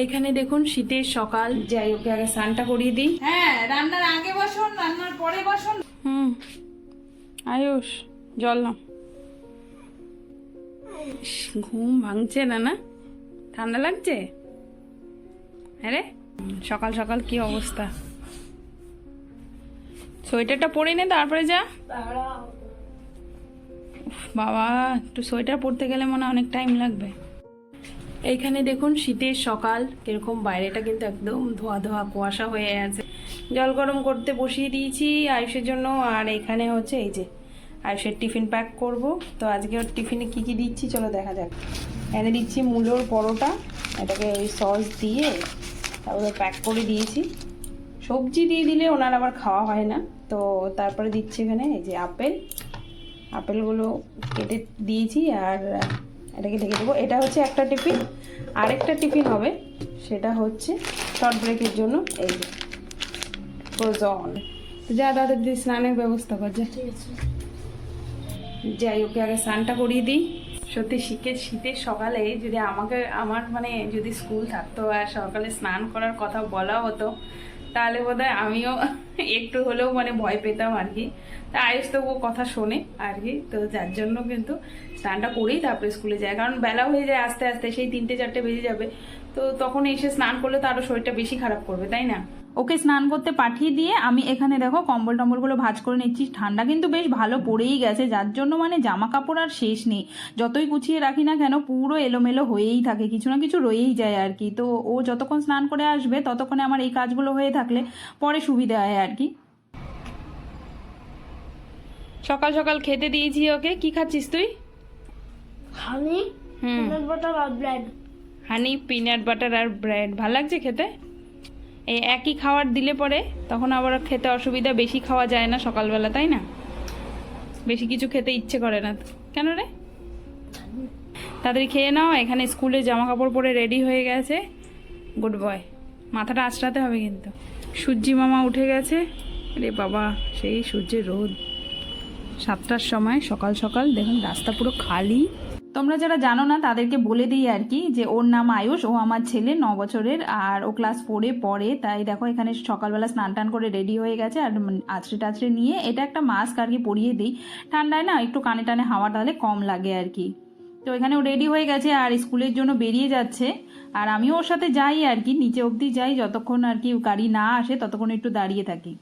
এইখানে দেখুন শীতের সকাল। যাই ওকে আগে স্নানটা করিয়ে দিই। হ্যাঁ রান্নার আগে বসুন রান্নার পরে বসুন। হুম আয়ুষ জল না ঘুম ভাঙছে না না? ঠান্ডা লাগছে? আরে সকাল সকাল কি অবস্থা? সোয়েটারটা পরে নে তারপরে যা। বাবা একটু সোয়েটার পরতে গেলে মনে হয় অনেক টাইম লাগবে। এইখানে দেখুন শীতের সকাল কীরকম বাইরেটা কিন্তু একদম ধোয়া ধোয়া কুয়াশা হয়ে আছে। জল গরম করতে বসিয়ে দিয়েছি আয়ুষের জন্য, আর এখানে হচ্ছে এই যে আয়ুষের টিফিন প্যাক করব। তো আজকে ওর টিফিনে কী কী দিচ্ছি চলো দেখা যাক। এনে দিচ্ছি মূলোর পরোটা, এটাকে ওই সস দিয়ে তারপরে প্যাক করে দিয়েছি। সবজি দিয়ে দিলে ওনার আবার খাওয়া হয় না। তো তারপরে দিচ্ছি এখানে এই যে আপেল। আপেলগুলো কেটে দিয়েছি, আর এটাকে ঢেকে দেবো। এটা হচ্ছে একটা টিফিন। আরেকটা টিফিন হবে সেটা হচ্ছে শর্ট ব্রেকের জন্য এই যে ফ্রোজন যা দাদা দিদি স্নানের ব্যবস্থা কর যা। যাই ওকে আগে স্নানটা করিয়ে দিই। সত্যি শীতের শীতের সকালে যদি আমাকে আমার মানে যদি স্কুল থাকতো আর সকালে স্নান করার কথা বলা হতো তাহলে বোধহয় আমিও একটু হলেও মানে ভয় পেতাম আর কি। তা আয়ুষ তো ও কথা শোনে আর কি তো যার জন্য কিন্তু স্নানটা করেই তারপরে স্কুলে যায়। কারণ বেলা হয়ে যায় আস্তে আস্তে, সেই তিনটে, চারটে বেজে যাবে। তো তখন এসে স্নান করলে তো আরও শরীরটা বেশি খারাপ করবে, তাই না? ওকে স্নান করতে পাঠিয়ে দিয়ে আমি এখানে দেখো কম্বল টম্বলগুলো ভাজ করে নিচ্ছি। ঠান্ডা কিন্তু বেশ ভালো পড়েই গেছে, যার জন্য মানে জামা কাপড় আর শেষ নেই। যতই গুছিয়ে রাখি না কেন পুরো এলোমেলো হয়েই থাকে, কিছু না কিছু রয়েই যায় আর কি তো ও যতক্ষণ স্নান করে আসবে, ততক্ষণে আমার এই কাজগুলো হয়ে থাকলে পরে সুবিধা হয় আর কি সকাল সকাল খেতে দিয়েছি ওকে। কি খাচ্ছিস তুই? হানি হুম। peanut butter আর ব্রেড হানি পিনাট বাটার আর ব্রেড ভালো লাগছে খেতে? এই একই খাবার দিলে পরে তখন আবার খেতে অসুবিধা বেশি খাওয়া যায় না সকালবেলা তাই না? বেশি কিছু খেতে ইচ্ছে করে না। কেন রে? তাড়াতাড়ি খেয়ে নাও এখানে স্কুলে জামা কাপড় পরে রেডি হয়ে গেছে। গুড বয় মাথাটা আঁচড়াতে হবে কিন্তু। সূর্যি মামা উঠে গেছে। রে বাবা সেই সূর্যের রোদ। সাতটার সময়, সকাল সকাল, দেখুন রাস্তা পুরো খালি। তোমরা যারা জানো না, তাদেরকে বলে দিই আর কি, যে ওর নাম আয়ুষ, ও আমার ছেলে ন বছরের, আর ও ক্লাস ফোরে পড়ে, তাই দেখো এখানে সকালবেলা স্নান টান করে রেডি হয়ে গেছে, আর আছড়ে টাছড়ে নিয়ে এটা একটা মাস্ক আর কি পরিয়ে দিই। ঠান্ডায় না একটু কানে টানে হাওয়া তাহলে কম লাগে আর কি। তো এখানে ও রেডি হয়ে গেছে, আর স্কুলের জন্য বেরিয়ে যাচ্ছে, আর আমিও ওর সাথে যাই আর কি, নিচে অবধি যাই, যতক্ষণ আর কি গাড়ি না আসে, ততক্ষণ একটু দাঁড়িয়ে থাকি।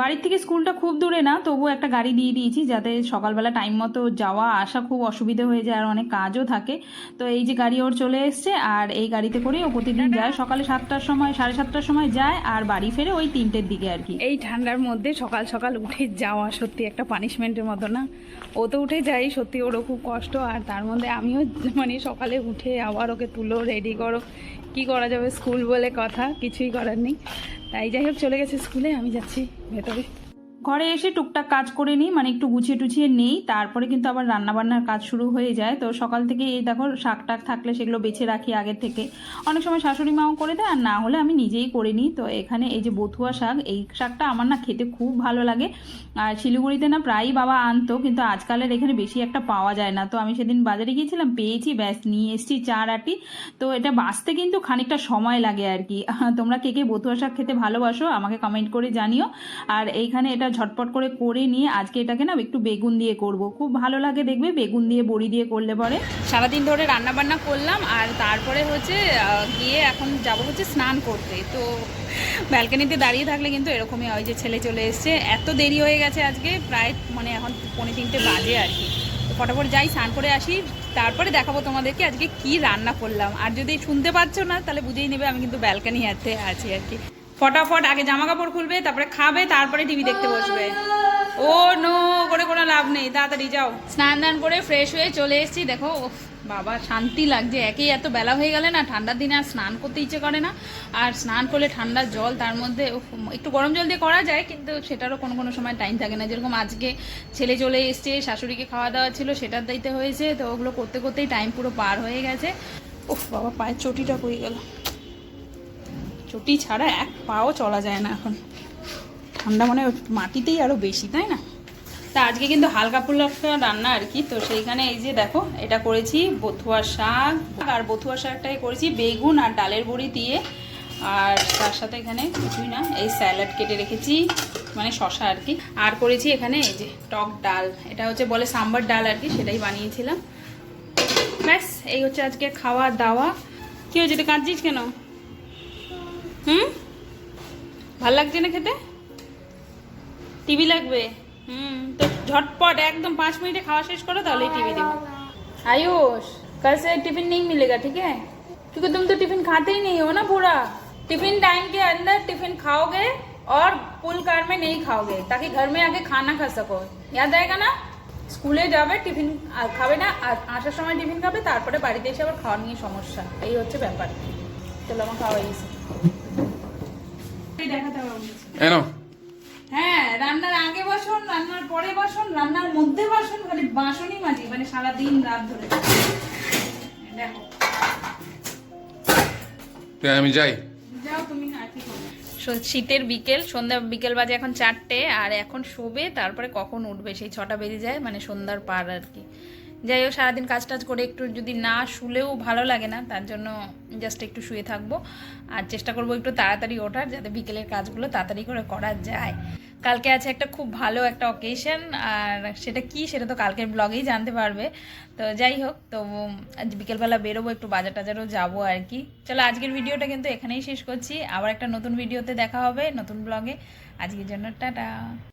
বাড়ির থেকে স্কুলটা খুব দূরে না তবু একটা গাড়ি দিয়ে দিয়েছি যাতে সকালবেলা টাইম মতো যাওয়া, আসা খুব অসুবিধে হয়ে যায় আর অনেক কাজও থাকে। তো এই যে গাড়ি ওর চলে এসছে আর এই গাড়িতে করে ও প্রতিদিন যায়। সকালে সাতটার সময়, সাড়ে সাতটার সময় যায় আর বাড়ি ফেরে ওই তিনটের দিকে আর কি। এই ঠান্ডার মধ্যে সকাল সকাল উঠে যাওয়া সত্যি একটা পানিশমেন্টের মতো না। ও তো উঠে যাই, সত্যি ওরও খুব কষ্ট। আর তার মধ্যে আমিও মানে সকালে উঠে আবার ওকে তুলো রেডি করো। কি করা যাবে? স্কুল বলে কথা, কিছুই করার নেই। তাই যাই হোক, চলে গেছে স্কুলে, আমি যাচ্ছি ভেতরে। ঘরে এসে টুকটাক কাজ করে নিই মানে একটু গুছিয়ে টুছিয়ে নেই। তারপরে কিন্তু আবার রান্নাবান্নার কাজ শুরু হয়ে যায়। তো সকাল থেকে এই দেখো, শাক টাক থাকলে সেগুলো বেছে রাখি আগের থেকে। অনেক সময় শাশুড়ি মাও করে দেয়, আর না হলে আমি নিজেই করে নিই। তো এখানে এই যে বথুয়া শাক, এই শাকটা আমার না খেতে খুব ভালো লাগে। আর শিলিগুড়িতে না প্রায়ই বাবা আনতো, কিন্তু আজকালের এখানে বেশি একটা পাওয়া যায় না। তো আমি সেদিন বাজারে গিয়েছিলাম, পেয়েছি, ব্যাস নিয়ে এসেছি চার আটি। তো এটা বাঁচতে কিন্তু খানিকটা সময় লাগে আর কি। তোমরা কে কে বথুয়া শাক খেতে ভালোবাসো, আমাকে কমেন্ট করে জানিও। আর এইখানে এটা ঝটপট করে করে নিয়ে আজকে এটাকে না একটু বেগুন দিয়ে করব। খুব ভালো লাগে দেখবে, বেগুন দিয়ে, বড়ি দিয়ে করলে পরে। সারাদিন ধরে রান্না বান্না করলাম, আর তারপরে হচ্ছে গিয়ে এখন যাব হচ্ছে স্নান করতে। তো ব্যালকানিতে দাঁড়িয়ে থাকলে কিন্তু এরকমই হয় যে ছেলে চলে এসছে। এত দেরি হয়ে গেছে আজকে, প্রায় মানে এখন পৌনে তিনটে বাজে আর কি। তো ফটাফট যাই, স্নান করে আসি। তারপরে দেখাবো তোমাদেরকে আজকে কি রান্না করলাম। আর যদি শুনতে পাচ্ছ না, তাহলে বুঝেই নেবে আমি কিন্তু ব্যালকানি হাতে আছি আর কি। ফটাফট আগে জামা কাপড় খুলবে, তারপরে খাবে, তারপরে টিভি দেখতে বসবে। ও নো, করে কোনো লাভ নেই, তাড়াতাড়ি যাও। স্নান দান করে ফ্রেশ হয়ে চলে এসেছি, দেখো বাবা, শান্তি লাগছে, একেই এত বেলা হয়ে গেলে না, ঠান্ডার দিনে আর স্নান করতে ইচ্ছে করে না। আর স্নান করলে ঠান্ডার জল, তার মধ্যে একটু গরম জল দিয়ে করা যায়, কিন্তু সেটারও কোনো কোনো সময় টাইম থাকে না। যেরকম আজকে ছেলে চলে এসছে, শাশুড়িকে খাওয়া দাওয়া ছিল, সেটার দিতে হয়েছে, তো ওগুলো করতে করতেই টাইম পুরো পার হয়ে গেছে। উফ, বাবা, পায়ের চটিটা পড়ে গেল। চটি ছাড়া এক পাও চলা যায় না এখন। ঠান্ডা মানে মাটিতেই আরও বেশি, তাই না? তা আজকে কিন্তু হালকা ফুলকা রান্না আর কি। তো সেইখানে এই যে দেখো, এটা করেছি বথুয়া শাক, আর বথুয়া শাকটাই করেছি বেগুন আর ডালের বড়ি দিয়ে। আর তার সাথে এখানে কিছুই না, এই স্যালাড কেটে রেখেছি মানে শশা আর কি। আর করেছি এখানে এই যে টক ডাল, এটা হচ্ছে বলে সাম্বার ডাল আর কি, সেটাই বানিয়েছিলাম। ব্যাস, এই হচ্ছে আজকে খাওয়া দাওয়া। কি হয়েছে এটা কাঁদছিস কেন? হুম ভাল লাগছে না খেতে টিভি লাগবে হুম তো ঝটপট একদম पाँच मिनट खावा शेष करो তাহলে टीवी देबो आयुष कल से टिफिन नहीं मिलेगा ठीक है क्योंकि तुम तो टिफिन खाते ही नहीं हो ना पूरा टिफिन टाइम के अंदर टिफिन खाओगे और पुल कार में नहीं खाओगे ताकि घर में आके खाना खा सको याद आएगा ना স্কুলে যাবে টিফিন আর খাবে না আর আসার সময় টিফিন খাবে তারপরে বাড়িতে এসে আবার খাওয়া নিয়ে সমস্যা এই হচ্ছে ব্যাপার চলো আমার খাওয়া গেছে দেখাতে হবে এনো। হ্যাঁ রান্নার আগে বাসন রান্নার পরে বাসন রান্নার মধ্যে বাসন খালি বাসনই মাজি মানে সারাদিন রাত ধরে। দেখো। আমি যাই। যাও তুমি আর কি শীতের বিকেল সন্ধ্যা বিকেল বাজে এখন চারটে আর এখন শোবে তারপরে কখন উঠবে? সেই ছটা বেজে যায় মানে সন্ধ্যার পার আর কি। যাই হোক, সারাদিন কাজ টাজ করে একটু যদি না শুলেও ভালো লাগে না, তার জন্য জাস্ট একটু শুয়ে থাকব। আর চেষ্টা করব একটু তাড়াতাড়ি ওঠার, যাতে বিকেলের কাজগুলো তাড়াতাড়ি করে করা যায়। কালকে আছে একটা খুব ভালো একটা অকেশন আর সেটা কি সেটা তো কালকের ব্লগেই জানতে পারবে। তো যাই হোক, তো আজ বিকেলবেলা বেরোবো, একটু বাজার টাজারও যাব আর কি। চলো, আজকের ভিডিওটা কিন্তু এখানেই শেষ করছি। আবার একটা নতুন ভিডিওতে দেখা হবে নতুন ব্লগে আজকের জন্য টাটা।